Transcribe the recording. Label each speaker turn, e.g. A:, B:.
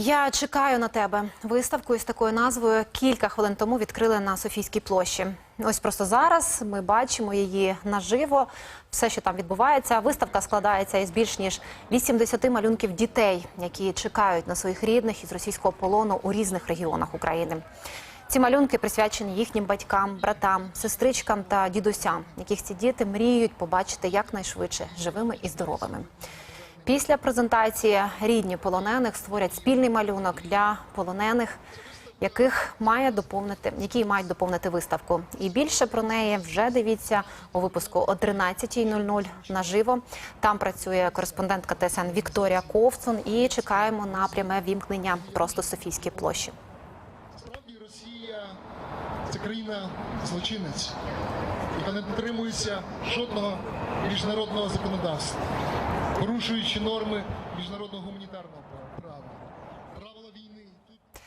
A: Я чекаю на тебе. Виставку із такою назвою кілька хвилин тому відкрили на Софійській площі. Ось просто зараз ми бачимо її наживо. Все, що там відбувається. Виставка складається із більш ніж 80 малюнків дітей, які чекають на своїх рідних із російського полону у різних регіонах України. Ці малюнки присвячені їхнім батькам, братам, сестричкам та дідусям, яких ці діти мріють побачити якнайшвидше живими і здоровими. Після презентації рідні полонених створять спільний малюнок для полонених, яких має доповнити, які мають доповнити виставку. І більше про неї вже дивіться у випуску о 13.00 наживо. Там працює кореспондентка ТСН Вікторія Ковцун. І чекаємо на пряме вімкнення просто з Софійської площі.
B: Насправді Росія це країна злочинець, яка не дотримується жодного міжнародного законодавства, порушуючи норми міжнародного гуманітарного права.